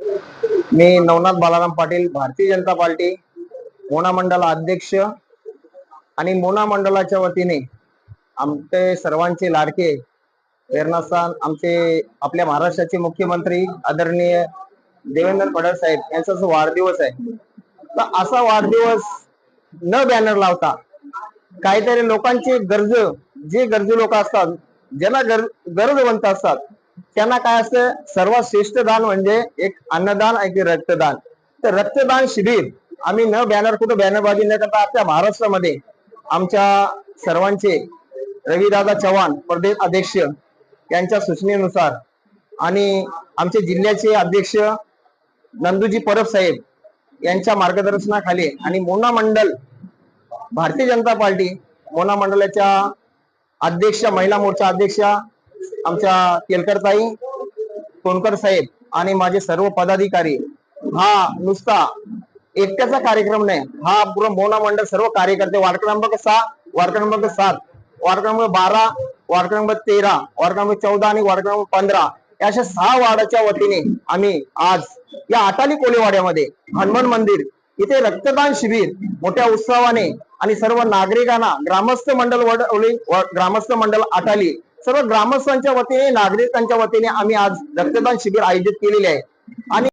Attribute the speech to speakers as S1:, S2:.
S1: मी Navnath Balaram Patil Bharatiya Janata party Mona मंडल अध्यक्ष आणि मोना मंडळाच्या वतीने आमचे सर्वांचे लाडके प्रेरणास्थान आमचे आपल्या महाराष्ट्राचे मुख्यमंत्री आदरणीय देवेंद्र फडणवीस साहेब यांचा जो वाढदिवस आहे तर असा वाढदिवस न बॅनर लावता काहीतरी लोकांची गरज जे गरजू लोक असतात ज्यांना गर गरजवंत असतात त्यांना काय असतं? सर्वात श्रेष्ठ दान म्हणजे एक अन्नदान आणि एक रक्तदान. तर रक्तदान शिबिर आम्ही न बॅनर कुठं बॅनरबाजी न करता आपल्या महाराष्ट्रामध्ये आमच्या सर्वांचे रविदादा चव्हाण प्रदेश अध्यक्ष यांच्या सूचनेनुसार आणि आमचे जिल्ह्याचे अध्यक्ष नंदूजी परब साहेब यांच्या मार्गदर्शनाखाली आणि मोना मंडल भारतीय जनता पार्टी मोना मंडळाच्या अध्यक्ष महिला मोर्चा अध्यक्षा आमच्या केलकरताई सोनकर साहेब आणि माझे सर्व पदाधिकारी हा नुसता एकट्याचा कार्यक्रम नाही हा पूर्ण मोना मंडळ सर्व कार्यकर्ते वार्ड क्रमांक सहा वार्ड क्रमांक सात वार्ड क्रमांक बारा वार्ड क्रमांक तेरा वार्ड क्रमांक चौदा आणि वार्ड क्रमांक पंधरा या अशा सहा वार्डाच्या वतीने आम्ही आज या आटाली कोलेवाड्यामध्ये हनुमान मंदिर इथे रक्तदान शिबिर मोठ्या उत्सवाने आणि सर्व नागरिकांना ग्रामस्थ मंडळ वडवली ग्रामस्थ मंडळ आटाली सर्व ग्रामस्थांच्या वतीने नागरिकांच्या वतीने आम्ही आज रक्तदान शिबिर आयोजित केलेले आहे. आणि